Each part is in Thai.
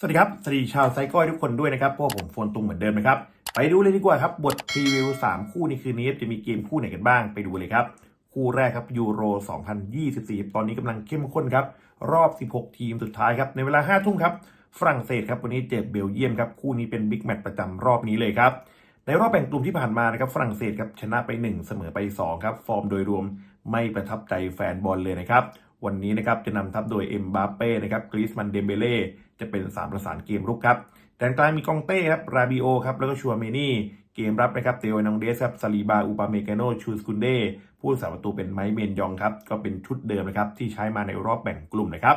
สวัสดีครับ สวัสดีชาวไซก้อยทุกคนด้วยนะครับเพราะว่าผมโฟนตุงเหมือนเดิมนะครับ ไปดูเลยดีกว่าครับ บทพรีวิว 3 คู่ในคืนนี้จะมีเกมคู่ไหนกันบ้างไปดูเลยครับ คู่แรกครับยูโร 2024 ตอนนี้กำลังเข้มข้นครับ รอบ 16 ทีมสุดท้ายครับ ในเวลา 5 ทุ่มครับ ฝรั่งเศสครับ วันนี้เจอเบลเยียมครับ คู่นี้เป็นบิ๊กแมตช์ประจำรอบนี้เลยครับ ในรอบแบ่งกลุ่มที่ผ่านมานะครับฝรั่งเศสครับชนะไป 1 เสมอไป2ครับฟอร์มโดยรวมไม่ประทับใจแฟนบอลเลยนะครับ วันนี้นะครับจะนำทัพโดยเอ็มบาเป้นะครับกรีซมันเดมเบเล่จะเป็น3ประสานเกมรุกครับแดนกลางมีกองเต้ครับราบิโอครับแล้วก็ชัวเมนี่เกมรับนะครับเตโอนองเดสครับซาลีบาอูปาเมกาโนชูสกุนเดผู้สาประตูเป็นไมค์เมนยองครับก็เป็นชุดเดิมนะครับที่ใช้มาในรอบแบ่งกลุ่มนะครับ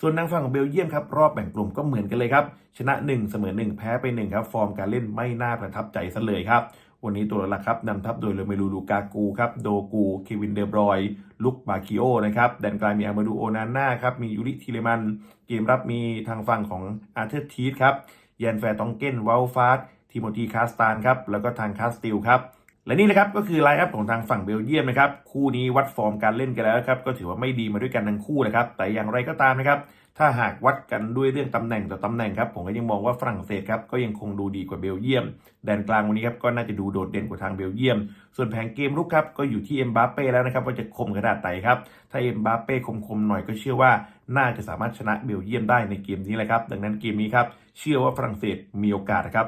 ส่วนทางฝั่งของเบลเยียมครับรอบแบ่งกลุ่มก็เหมือนกันเลยครับชนะ 1 เสมอ 1 แพ้ไป1ครับฟอร์มการเล่นไม่น่าประทับใจซะเลยครับ วันนี้ตัวหลักครับนำทัพโดยเลเมลูลูกากูครับโดกูเควินเดบรอยลุกมาคิโอนะครับแดนกลางมีอามาดูโอนาน่าครับมียูริทิเลมัน เกมรับมีทางฝั่งของอาร์เธอร์ทีสครับยันแฟร์ตองเก้นวอลฟาสทิโมธีคาสตานครับแล้วก็ทางคาสติลครับ และนี่นะครับก็คือไลน์อัพของทางฝั่งเบลเยียมนะครับคู่นี้วัดฟอร์มการเล่นกันแล้วครับก็ถือว่าไม่ดีมาด้วยกันทั้งคู่นะครับแต่อย่างไรก็ตามนะครับถ้าหากวัดกันด้วยเรื่องตำแหน่งต่อตำแหน่งครับผมก็ยังมองว่าฝรั่งเศสครับก็ยังคงดูดีกว่าเบลเยียม แดนกลางวันนี้ครับก็น่าจะดูโดดเด่นกว่าทางเบลเยียม ส่วนแผงเกมรุกครับก็อยู่ที่เอ็มบาเป้แล้วนะครับว่าจะคมขนาดไหนครับถ้าเอ็มบาเป้คมๆหน่อยก็เชื่อว่าน่าจะสามารถชนะเบลเยียมได้ในเกมนี้แหละครับดังนั้นเกมนี้ครับเชื่อว่าฝรั่งเศสมีโอกาสครับ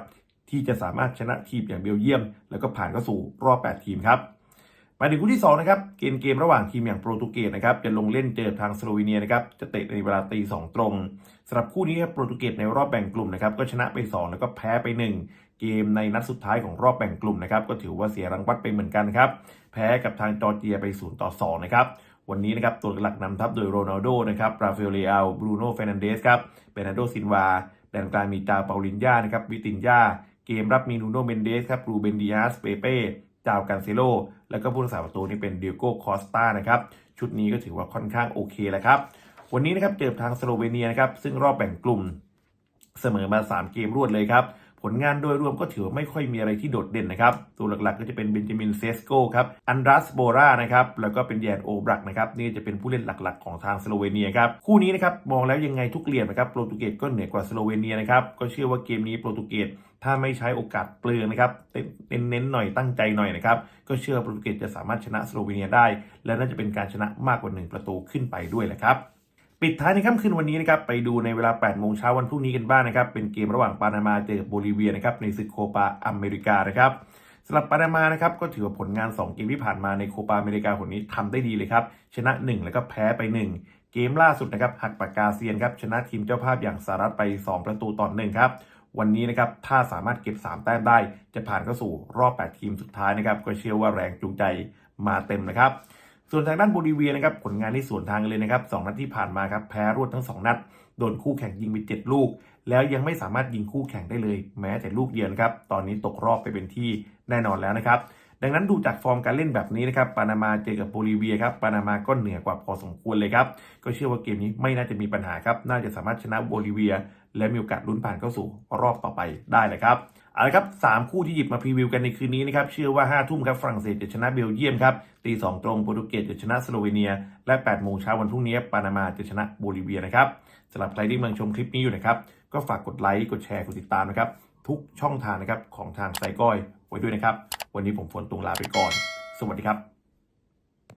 ที่จะสามารถชนะทีมอย่างเบลเยียม แล้วก็ผ่านเข้าสู่รอบ 8 ทีมครับมาถึงคู่ที่2นะครับเกมเกมระหว่างทีมอย่างโปรตุเกสนะครับจะลงเล่นเจอทางสโลวีเนียนะครับจะเตะในเวลาตีสองตรงสำหรับคู่นี้ครับโปรตุเกสในรอบแบ่งกลุ่มนะครับก็ชนะไป 2 แล้วก็แพ้ไป 1 เกมในนัดสุดท้ายของรอบแบ่งกลุ่มนะครับก็ถือว่าเสียรางวัลไปเหมือนกันครับแพ้กับทางจอร์เจียไป0ต่อ2นะครับวันนี้นะครับตัวหลักนำทัพโดยโรนัลโดนะครับราฟาเอลเลอาบรูโน่เฟรนันเดสครับเบนาโดซินวาแดนกลางมีจาเปาลินญานะครับวิตินญา เกมรับมีนูโนเมนเดสครับรูเบนดิอาสเปเป้จาวกันเซโล แล้วก็ผู้รักษาประตูนี่เป็นเดียโก้คอสตานะครับ ชุดนี้ก็ถือว่าค่อนข้างโอเคแล้วครับ วันนี้นะครับเจอทางสโลเวเนียนะครับ ซึ่งรอบแบ่งกลุ่มเสมอมา 3 เกมรวดเลยครับ ผลงานโดยรวมก็ถือว่าไม่ค่อยมีอะไรที่โดดเด่นนะครับ ตัวหลักๆก็จะเป็นเบนจามินเซสโกครับอันดรัสโบรานะครับแล้วก็เป็นแยนโอบรักนะครับนี่จะเป็นผู้เล่นหลักๆ ของทางสโลเวเนียครับคู่นี้นะครับมองแล้วยังไงทุกเหลี่ยมนะครับโปรตุเกสก็เหนือกว่าสโลเวเนียนะครับก็เชื่อว่าเกมนี้โปรตุเกสถ้าไม่ใช้โอกาสเปลืองนะครับเน้นเน้นๆหน่อยตั้งใจหน่อยนะครับก็เชื่อโปรตุเกสจะสามารถชนะสโลเวเนียได้ และน่าจะเป็นการชนะมากกว่า 1 ประตูขึ้นไปด้วยแหละครับ ปิดท้ายในค่ำคืนวันนี้นะครับไปดูในเวลา 8 โมงเช้าวันพรุ่งนี้กันบ้างนะครับ เป็นเกมระหว่างปานามาเจอกับโบลิเวียนะครับในศึกโคปาอเมริกานะครับสำหรับปานามานะครับก็ถือว่าผลงาน 2 เกมที่ผ่านมาในโคปาอเมริกาคนนี้ทำได้ดีเลยครับ ชนะ 1 แล้วก็แพ้ไป 1 เกมล่าสุดนะครับหักปากกาเซียนครับชนะทีมเจ้าภาพอย่างสหรัฐไป 2 ประตูต่อหนึ่งครับวันนี้นะครับถ้าสามารถเก็บ 3 แต้มได้ จะผ่านเข้าสู่รอบ 8 ทีมสุดท้ายนะครับก็เชื่อว่าแรงจูงใจมาเต็มนะครับ ส่วนทางด้านโบลิเวียนะครับผลงานที่สวนทางเลยนะครับสองนัดที่ผ่านมาครับแพ้รวดทั้ง 2 นัด โดนคู่แข่งยิงไป7ลูก แล้วยังไม่สามารถยิงคู่แข่งได้เลย แม้แต่ลูกเดียวนะครับตอนนี้ตกรอบไปเป็นที่แน่นอนแล้วนะครับดังนั้นดูจากฟอร์มการเล่นแบบนี้นะครับปานามาเจอกับโบลิเวียครับปานามาก็เหนือกว่าพอสมควรเลยครับก็เชื่อว่าเกมนี้ไม่น่าจะมีปัญหาครับน่าจะสามารถชนะโบลิเวีย และมีโอกาสลุ้นผ่านเข้าสู่รอบต่อไปได้เลยครับ เอาละครับสามคู่ที่หยิบมาพรีวิวกันในคืนนี้นะครับเชื่อว่า5ทุ่มครับฝรั่งเศสจะชนะเบลเยียมครับตีสองตรงโปรตุเกสจะชนะสโลเวเนีย และ8โมงเช้าวันพรุ่งนี้ปานามาจะชนะโบลิเวียนะครับสำหรับใครที่กำลังชมคลิปนี้อยู่นะครับ ก็ฝากกดไลค์กดแชร์กดติดตามนะครับ ทุกช่องทางนะครับของทางไซก้อยไว้ด้วยนะครับ วันนี้ผมฝนตุงลาไปก่อน สวัสดีครับ